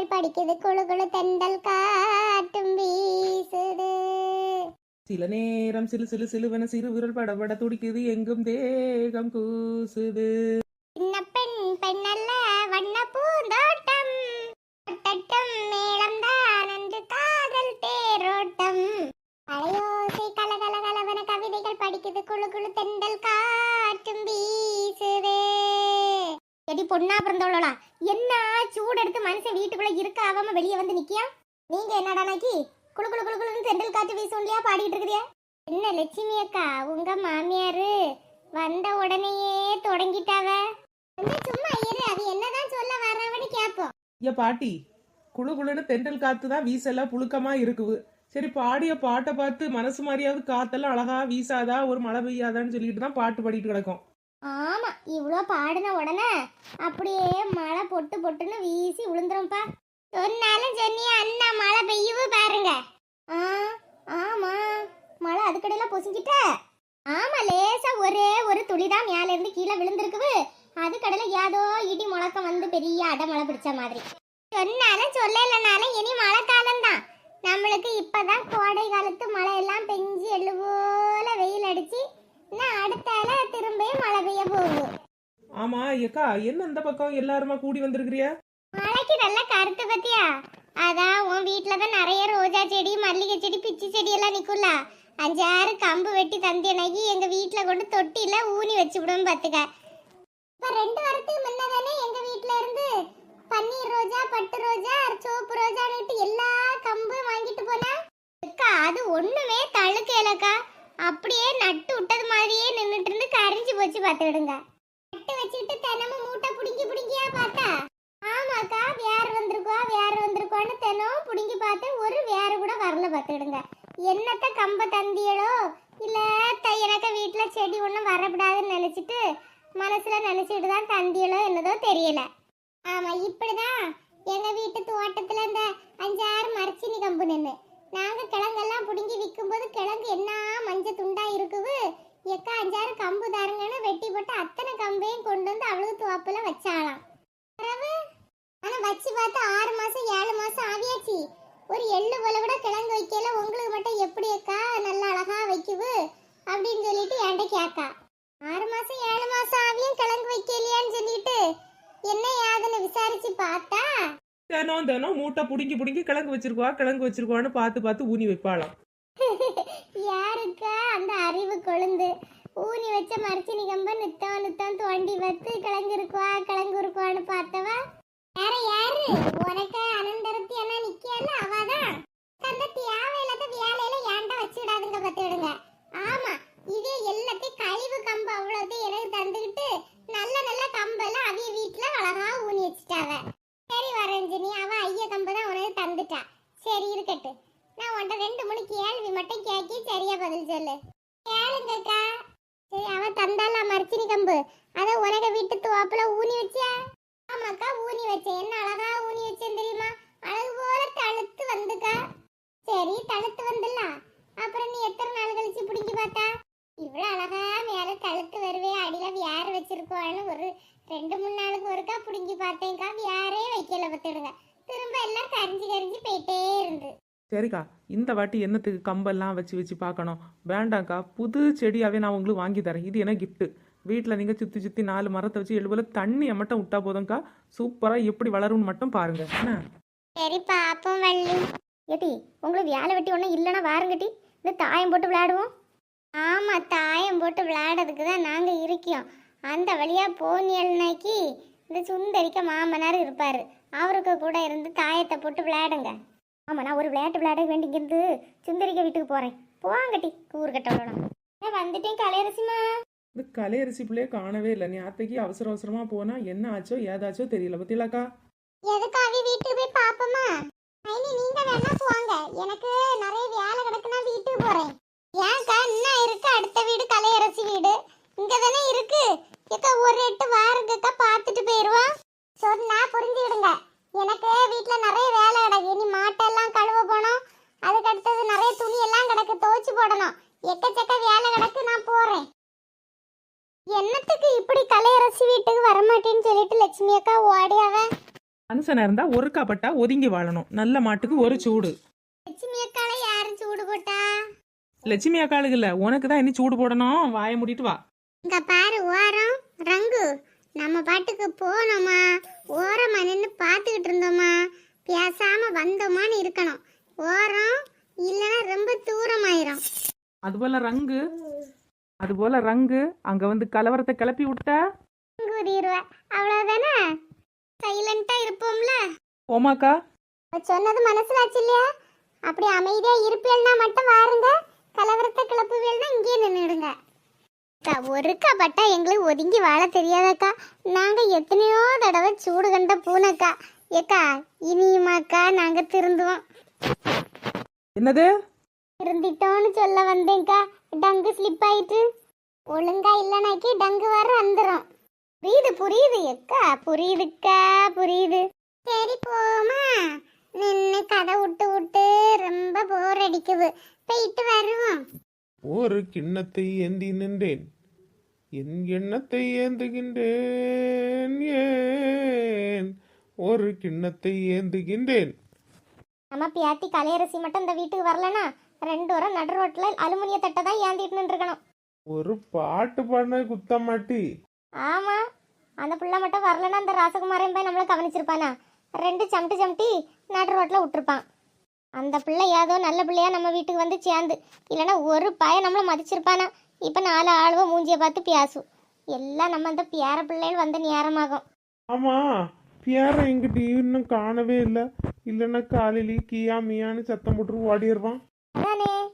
கவிதைகள் படிக்குது. குழு குழு தெண்டல் காட்டும் வீசுது. சில நேரம் சிலு சிலு சிலுவென சிறு விரல் படபட துடிக்குது. எங்கும் தேகம் கூசுது. சின்ன பெண் பெண்ணல்ல வண்ண பூந்தோட்டம். தொட்டட்டும் மேளம் தான் அன்று காதல் தேரோட்டம். அலையோசை கல கல கலவன கவிதைகள் படிக்குது. குழு குழு தெண்டல் காட்டும் வீசுது. எடி பொண்ணா பிறந்தவளா என்ன சூடு எடுத்து மனுஷன் வீட்டுக்குள்ள இருக்க ஆகாம வெளியே வந்து நிக்கியா? நீங்க என்னடா நாக்கி குளு குளு குளு குளுன்னு தெண்டல் காற்று வீசுண்டியா பாடிட்டு இருக்கிறியா? என்ன லட்சுமி அக்கா உங்க மாமியாரு வந்த உடனேயே தொடங்கிட்டாவ. சும்மா இரு அது என்னதான் சொல்ல வர்றவன்னு கேப்போம். ஐயா பாட்டி குளு குளுன்னு தென்றல் காத்து தான் வீசெல்லாம் புழுக்கமா இருக்குது சரி பாடிய பாட்டை பார்த்து மனசு மாதிரியாவது காத்தெல்லாம் அழகா வீசாதா ஒரு மழை பெய்யாதான்னு சொல்லிட்டு தான் பாட்டு பாடிட்டு கிடக்கும். ஆமா இவ்வளோ பாடின உடனே அப்படியே மழை பொட்டு பொட்டுன்னு வீசி விழுந்துரும்ப்பா. சொன்னாலும் சென்னி அண்ணா மழை பெய்யவு பாருங்க. ஆ ஆமா. மழை அதுக்கடையில பொசிக்கிட்ட ஆமா லேசா ஒரே ஒரு துளிதான் மேல இருந்து கீழே விழுந்திருக்குது. அதுக்கடையில ஏதோ இடி முழக்கம் வந்து பெரிய அடை மழை பிடிச்ச மாதிரி. சொன்னாலும் சொல்லலைனாலும் இனி மழை காலம்தான் நம்மளுக்கு இப்பதான் கோடை காலத்து மழை எல்லாம் பெஞ்சு எள்ளு போல வெயில் அடிச்சு இன்னும் அடுத்தால திரும்பியும் மழை பெய்ய போகுது. ஆமா ஏக்கா என்ன இந்த பக்கம் எல்லாருமா கூடி வந்திருக்கிறியா? மழைக்கு நல்ல கருத்து பத்தியா? அதான் உன் வீட்ல தான் நிறைய ரோஜா செடி மல்லிகை செடி பிச்சி செடி எல்லாம் நிக்கும்ல. அஞ்சாறு கம்பு வெட்டி தந்தியனாகி எங்க வீட்ல கொண்டு தொட்டில ஊனி வச்சு விடும் பாத்துக்க. இப்ப ரெண்டு வாரத்துக்கு முன்னதானே எங்க வீட்ல இருந்து பன்னீர் ரோஜா பட்டு ரோஜா சோப்பு ரோஜான்னுட்டு எல்லா கம்பு வாங்கிட்டு போனா அக்கா அது ஒண்ணுமே தழுக்கலக்கா அப்படியே நட்டு விட்டது மாதிரியே நின்னுட்டு இருந்து கரைஞ்சு கட்டு பாத்துக்கிடுங்க நட்டு வச்சுக்கிட்டு தினமும் மூட்டை பிடுங்கி பிடிங்கியா பார்த்தா? ஆமாக்கா வேர் வந்திருக்கோ வேர் வந்திருக்கோன்னு தினம் பிடுங்கி பார்த்து ஒரு வேறு கூட வரல பார்த்துக்கிடுங்க. என்னத்த கம்ப தந்தியளோ? இல்லை எனக்கு வீட்டில் செடி ஒன்றும் வரக்கூடாதுன்னு நினச்சிட்டு மனசில் நினச்சிட்டு தான் தந்தியளோ என்னதோ தெரியல. ஆமாம் இப்படி தான் எங்கள் வீட்டு தோட்டத்தில் இந்த அஞ்சாறு மரச்சினி கம்பு நின்று நாங்கள் கிழங்கெல்லாம் பிடுங்கி விற்கும்போது கிழங்கு என்ன மஞ்சள் துண்டாக இருக்குது எக்கா அஞ்சாறு கம்பு தாருங்கன்னு வெட்டி போட்டு அத்தனை கம்பையும் கொண்டு வந்து அவ்வளவு துவாப்புல வச்சாலாம் பிறகு ஆனா வச்சு பார்த்து ஆறு மாசம் ஏழு மாசம் ஆவியாச்சு ஒரு எள்ளு போல கூட கிழங்கு வைக்கல. உங்களுக்கு மட்டும் எப்படி அக்கா நல்லா அழகா வைக்குது? அப்படின்னு சொல்லிட்டு என்கிட்ட கேக்கா. ஆறு மாசம் ஏழு மாசம் ஆவியும் கிழங்கு வைக்கலையான்னு சொல்லிட்டு என்ன யாதுன்னு விசாரிச்சு பார்த்தா? தினம் தினம் மூட்டை பிடுங்கி பிடுங்கி கிழங்கு வச்சிருக்கோம் கிழங்கு வச்சிருக்கோன்னு பார்த்து பார்த்து ஊனி வைப்பாளாம். யாருக்க? அந்த அறிவு கொழுந்து. ஊனி வச்ச மரச்சினி கம்ப நித்தம் நித்தம் தோண்டி வத்து கிளங்கிருக்குவா கிளங்கிருக்குவான்னு கிழங்கு பார்த்தவ? வேற யாரு? உனக்கு அனந்தரத்தி என்ன நிக்கல அவதான். அந்த தேவையில்லாத வேலையில ஏன்டா வச்சுடாதுங்க பத்துடுங்க ஆமா இதே எல்லாத்தையும் கழிவு கம்பு அவ்வளவு எனக்கு தந்துக்கிட்டு நல்ல நல்ல கம்பெல்லாம் அவிய வீட்டுல அழகா ஊனி வச்சுட்டாவ சரி வரஞ்சனி அவ ஐய கம்பு தான் உனக்கு தந்துட்டா சரி இருக்கட்டும் நான் உன்ட்ட ரெண்டு மூணு கேள்வி மட்டும் கேட்கி சரியா பதில் சொல்லு கேளுங்கக்கா சரி அவ தந்தால மரச்சினி கம்பு அத உனக்கு வீட்டு துவாப்புல ஊனி வச்சியா? ஆமாக்கா ஊனி வச்சேன். என்ன அழகா ஊனி வச்சேன் தெரியுமா? அழகு போல தழுத்து வந்துக்கா. சரி தழுத்து வந்துல அப்புறம் நீ எத்தனை நாள் கழிச்சு பிடிங்கி பார்த்தா? இவ்வளோ அழகா மேல தழுத்து வருவே. அடியில வியார வச்சிருக்கோன்னு ஒரு ரெண்டு மூணு நாளுக்கு ஒருக்கா பிடுங்கி பார்த்தேன்க்கா. வியாரே வைக்கல பத்துடுங்க. திரும்ப எல்லாம் கரிஞ்சு கரிஞ்சு போயிட்டே இருந்து. சரிக்கா இந்த வாட்டி என்னத்துக்கு கம்பெல்லாம் வச்சு வச்சு பார்க்கணும். வேண்டாம்க்கா புது செடியாகவே நான் உங்களுக்கு வாங்கி தரேன். இது என்ன கிஃப்ட்டு வீட்டில் நீங்கள் சுற்றி சுற்றி நாலு மரத்தை வச்சு எழுபல தண்ணியை மட்டும் விட்டா போதும்க்கா. சூப்பராக எப்படி வளரும்னு மட்டும் பாருங்க. என்ன? சரி பாப்போம் வள்ளி. ஏட்டி உங்களுக்கு வேலை வெட்டி ஒன்றும் இல்லைன்னா வாருங்கட்டி. இந்த தாயம் போட்டு விளையாடுவோம். ஆமாம் தாயம் போட்டு விளையாடுறதுக்கு தான் நாங்கள் இருக்கோம். அந்த வழியாக போனியல்னாக்கி இந்த சுந்தரிக்க மாமனார் இருப்பார். அவருக்கு கூட இருந்து தாயத்தை போட்டு விளையாடுங்க. ஆமாம் நான் ஒரு விளையாட்டு விளையாட வேண்டிங்கிறது சுந்தரிக்க வீட்டுக்கு போகிறேன் போவாங்கட்டி கூறுகட்டோட வந்துட்டேன் கலையரசிமா இந்த கலையரிசி பிள்ளையே காணவே இல்லை. நீ அத்தைக்கு அவசர அவசரமாக போனால் என்ன ஆச்சோ ஏதாச்சோ தெரியல. பத்தியிலாக்கா அவி வீட்டுக்கு போய் பாப்போமா? ஐனி நீங்க வேணா போங்க. எனக்கு நிறைய வேலை கிடக்கு நான் வீட்டுக்கு போறேன். ஏன்க்கா இன்னும் இருக்கு? அடுத்த வீடு கலையரசி வீடு. இங்க தானே இருக்கு. ஏக்கா ஒரு எட்டு வாருங்கக்கா பார்த்துட்டு போயிருவோம் சொன்னா புரிஞ்சுக்கிடுங்க எனக்கு வீட்ல நிறைய வேலை கிடக்கு இனி மாட்டெல்லாம் கழுவ போனோம் அதுக்கு அடுத்தது நிறைய துணி எல்லாம் கிடக்கு துவைச்சு போடணும் எக்கச்சக்க வேலை கிடக்கு நான் போறேன் என்னத்துக்கு இப்படி கலையரசி வீட்டுக்கு வரமாட்டேன்னு சொல்லிட்டு லட்சுமி அக்கா ஓடியாவ மனுஷனா இருந்தா ஒருக்காப்பட்டா ஒதுங்கி வாழணும். நல்ல மாட்டுக்கு ஒரு சூடு. லட்சுமி அக்கால யாரும் சூடு போட்டா? லட்சுமி அக்காளுக்கு இல்ல. உனக்கு தான் இனி சூடு போடணும். வாயை மூடிட்டு வா. இங்க பாரு ஓரம் ரங்கு. நம்ம பாட்டுக்கு போனோமா? ஓரமா நின்று பார்த்துக்கிட்டு இருந்தோமா? பேசாம வந்தோமான்னு இருக்கணும். ஓரம் இல்லைன்னா ரொம்ப தூரமாயிரும். அது போல ரங்கு. அது போல ரங்கு. அங்க வந்து கலவரத்தை கிளப்பி விட்டா? அவ்வளவுதானே? சைலண்டா இருப்போம்ல? ஓமாக்கா. சொன்னது மனசுல ஆச்சு இல்லையா? அப்படி அமைதியா இருப்பேன்னா மட்டும் வாருங்க. கலவரத்தை கிளப்புவேல்னா இங்கேயே நின்றுடுங்க ஒருக்கா பட்டா எங்களுக்கு ஒதுங்கி வாழ தெரியாதக்கா. நாங்க எத்தனையோ தடவை சூடு கண்ட பூனைக்கா. ஏக்கா இனியுமாக்கா நாங்க திருந்துவோம். என்னது? திருந்திட்டோம்னு சொல்ல வந்தேன்க்கா. டங்கு ஸ்லிப் ஆயிட்டு. ஒழுங்கா இல்லைனாக்கி டங்கு வர வந்துடும் புரியுது புரியுது எக்கா புரியுதுக்கா புரியுது. சரி போமா நின்று கதை விட்டு விட்டு ரொம்ப போர் அடிக்குது. போயிட்டு வருவோம். ஒரு கிண்ணத்தை ஏந்தி நின்றேன். என் எண்ணத்தை ஏந்துகின்றேன் ஏன்? ஒரு கிண்ணத்தை ஏந்துகின்றேன். நம்ம பியாத்தி கலையரசி மட்டும் இந்த வீட்டுக்கு வரலனா ரெண்டு வாரம் நடு ரோட்டில் அலுமினிய தட்டை தான் ஏந்திட்டு நின்றுக்கணும். ஒரு பாட்டு பாடின குத்தமாட்டி. ஆமா. அந்த புள்ள மட்டும் வரலன்னா அந்த ராசகுமாரன் போய் நம்மள கவனிச்சிருப்பானா? ரெண்டு சமட்டி சமட்டி நடு ரோட்ல விட்டுருப்பான். அந்த பிள்ளை ஏதோ நல்ல பிள்ளையா நம்ம வீட்டுக்கு வந்து சேர்ந்து. இல்லைன்னா ஒரு பையன் நம்மள மதிச்சிருப்பானா? இப்போ நாலு ஆளுவ மூஞ்சிய பார்த்து பேசும் எல்லாம் நம்ம அந்த பேர பிள்ளைகள் வந்த நேரமாகும். ஆமா. பியார எங்கிட்ட இன்னும் காணவே இல்லை. இல்லைன்னா காலையிலேயே கியா மியான்னு சத்தம் போட்டு ஓடிடுவான். அதானே.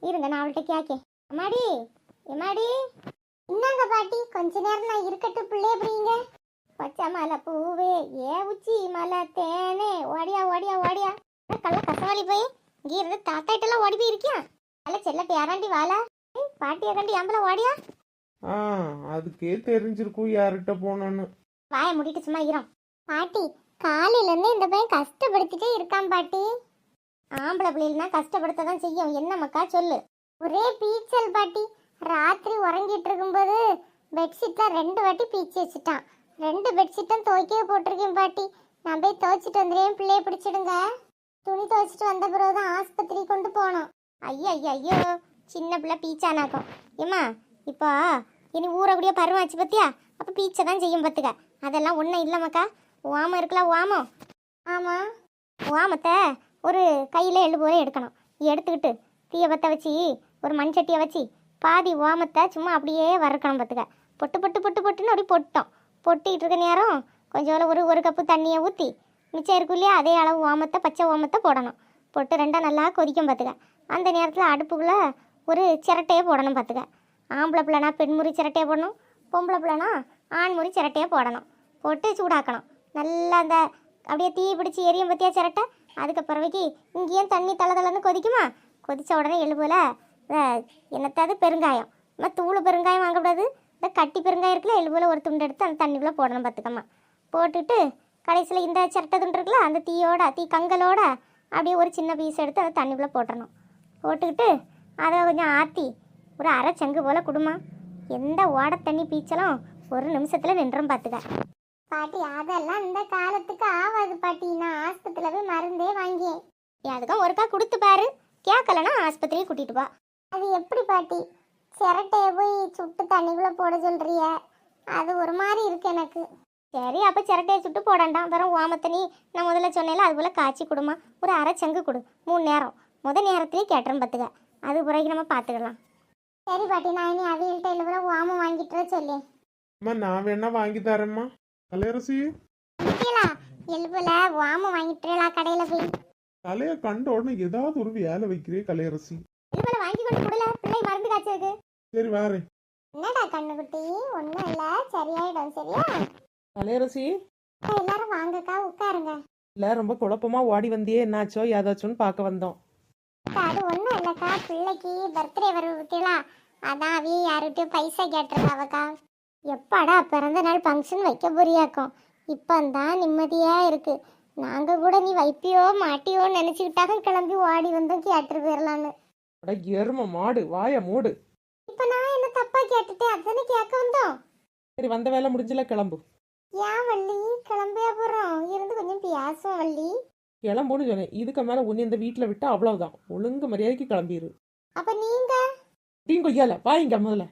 இருங்க நான் அவள்கிட்ட கேக்கேன். எம்மாடி? எம்மாடி? என்னங்க பாட்டி கொஞ்ச நேரம் நான் இருக்கட்டும் பிள்ளைய பிடிங்க பச்சை மலை பூவே ஏ உச்சி மலை தேனே. ஓடியா ஓடியா ஓடியா. கள்ள கசவாளி போய் இங்கே இருந்து தாத்தாயிட்டெல்லாம் ஓடி போய் இருக்கியா அல்ல செல்ல பேராண்டி வாழா பாட்டியை கண்டு ஏம்பல ஓடியா? ஆ அதுக்கே தெரிஞ்சிருக்கும் யார்கிட்ட போனோன்னு வாயை மூடிட்டு சும்மா இரும் பாட்டி காலையில இருந்து இந்த பையன் கஷ்டப்படுத்திட்டே இருக்கான் பாட்டி. ஆம்பளை பிள்ளைகள்னா கஷ்டப்படுத்த தான் செய்யும். என்ன மக்கா சொல்லு. ஒரே பீச்சல் பாட்டி. ராத்திரி உறங்கிட்டு இருக்கும்போது பெட்ஷீட்ல ரெண்டு வாட்டி பீச்சு வச்சுட்டான். ரெண்டு பெட்ஷீட்டும் துவைக்கவே போட்டிருக்கேன் பாட்டி. நான் போய் துவைச்சிட்டு வந்துடுறேன். பிள்ளைய பிடிச்சிடுங்க. துணி துவைச்சிட்டு வந்த பிறகு தான் ஆஸ்பத்திரி கொண்டு போனோம். ஐயோ ஐயோ ஐயோ சின்ன பிள்ளை பீச்சானாக்கும். ஏம்மா இப்போ இனி ஊறக்கூடிய பருவம் ஆச்சு பத்தியா? அப்போ பீச்சை தான் செய்யும் பார்த்துக்க அதெல்லாம் ஒன்றும் இல்லைம்மாக்கா. ஓமம் இருக்கலாம் ஓமம். ஆமாம் ஓமத்தை ஒரு கையில் எள்ளு போல எடுக்கணும். எடுத்துக்கிட்டு தீயை பற்ற வச்சு ஒரு மண் சட்டியை வச்சு பாதி ஓமத்தை சும்மா அப்படியே வறுக்கணும் பார்த்துக்க. பொட்டு பொட்டு பொட்டு பொட்டுன்னு அப்படி பொட்டோம். பொட்டிகிட்டு இருக்க நேரம் கொஞ்சம் ஒரு ஒரு கப்பு தண்ணியை ஊற்றி மிச்சம் இருக்கும் இல்லையா அதே அளவு ஓமத்தை பச்சை ஓமத்தை போடணும். போட்டு ரெண்டாக நல்லா கொதிக்கும் பார்த்துக்க. அந்த நேரத்தில் அடுப்புக்குள்ளே ஒரு சிரட்டையை போடணும் பார்த்துக்க. ஆம்பளை பிள்ளைனா பெண்முறி சிரட்டையை போடணும் பொம்பளை பிள்ளைனா ஆண்முறி சிரட்டையை போடணும். போட்டு சூடாக்கணும். நல்லா அந்த அப்படியே தீ பிடிச்சி எரியும் பற்றியா சிரட்டை? அதுக்கு பிறவைக்கு இங்கேயும் தண்ணி தலை தலைன்னு கொதிக்குமா? கொதித்த உடனே எழுபோல என்னத்தாது பெருங்காயம். நம்ம தூள் பெருங்காயம் வாங்கக்கூடாது. இந்த கட்டி பெருங்காயம் இருக்குல்ல எழுபோல ஒரு துண்டு எடுத்து அந்த தண்ணிக்குள்ளே போடணும் பார்த்துக்கம்மா. போட்டுட்டு கடைசியில் இந்த சிரட்டை துண்டு இருக்குல்ல அந்த தீயோட தீ கங்கலோட அப்படியே ஒரு சின்ன பீஸ் எடுத்து அந்த தண்ணிக்குள்ளே போட்டுறணும். போட்டுக்கிட்டு அதை கொஞ்சம் ஆற்றி ஒரு அரை சங்கு போல் குடுமா எந்த ஓட தண்ணி பீச்சலும் ஒரு நிமிஷத்தில் நின்றும் பார்த்துக்க. பாட்டி அதெல்லாம் இந்த காலத்துக்கு ஆகாது பாட்டி. நான் ஆஸ்பத்திரியில் போய் மருந்தே வாங்கியேன் அதுக்கும் ஒருக்கா கொடுத்து பாரு. கேட்கலன்னா ஆஸ்பத்திரியை கூட்டிட்டு வா அது எப்படி பாட்டி? சிரட்டைய போய் சுட்டு தண்ணிக்குள்ளே போட சொல்றிய. அது ஒரு மாதிரி இருக்கு எனக்கு. சரி அப்போ சிரட்டையை சுட்டு போடண்டாம் வெறும் ஓமத்தனி நான் முதல்ல சொன்னேன்ல அது போல் காய்ச்சி கொடுமா. ஒரு அரை சங்கு கொடு. மூணு நேரம். முத நேரத்திலே கேட்டுறேன் பார்த்துக்க அது பிறகு நம்ம பார்த்துக்கலாம் சரி பாட்டி நான் இனி அவியல்கிட்ட எழுபுற ஓமம் வாங்கிட்டு சொல்லி. அம்மா நான் வேணா வாங்கி தரேம்மா. கலையரசி நிக்கலா எலுபுல வாம வாங்கிட்டுலா கடையில போய். தலைய கண்ட உடனே ஏதாவது ஒரு வேலை வைக்கிறே கலையரசி கொண்டு கொடுல பிள்ளை மருந்து காய்ச்சதுக்கு சரி வாரேன் என்னடா கண்ணுக்குட்டி இல்ல. சரியாயிடும் சரியா? கலையரசி எல்லாரும் வாங்கக்கா உட்காருங்க. இல்ல ரொம்ப குழப்பமா ஓடி வந்தியே என்னாச்சோ ஏதாச்சோன்னு பார்க்க வந்தோம். அது ஒண்ணும் இல்லக்கா. பிள்ளைக்கு பர்த்டே வருவீங்களா அதான் அவி யாருகிட்டயும் பைசா கேட்டிருக்காவக்கா. எப்பாடா பிறந்த நாள் ஃபங்க்ஷன் வைக்க போறியாக்கும். இப்பந்தான் நிம்மதியா இருக்கு. நாங்க கூட நீ வைப்பியோ மாட்டியோன்னு நினைச்சுக்கிட்டாக கிளம்பி ஓடி வந்து கேட்டுட்டு போயிடலான்னு அட எரும மாடு வாய மூடு. இப்ப நான் என்ன தப்பா கேட்டுட்டேன்? அதானே கேட்க வந்தோம். சரி வந்த வேலை முடிஞ்சல கிளம்பு. ஏன் வள்ளி? கிளம்பியா போறோம். இருந்து கொஞ்சம் கிளம்புன்னு சொன்னேன். இதுக்கு மேலே உன்னை இந்த வீட்டில் விட்டா அவ்வளவுதான். ஒழுங்கு மரியாதைக்கு கிளம்பிடு அப்ப நீங்க? டீ கொய்யால வா இங்க முதல்ல.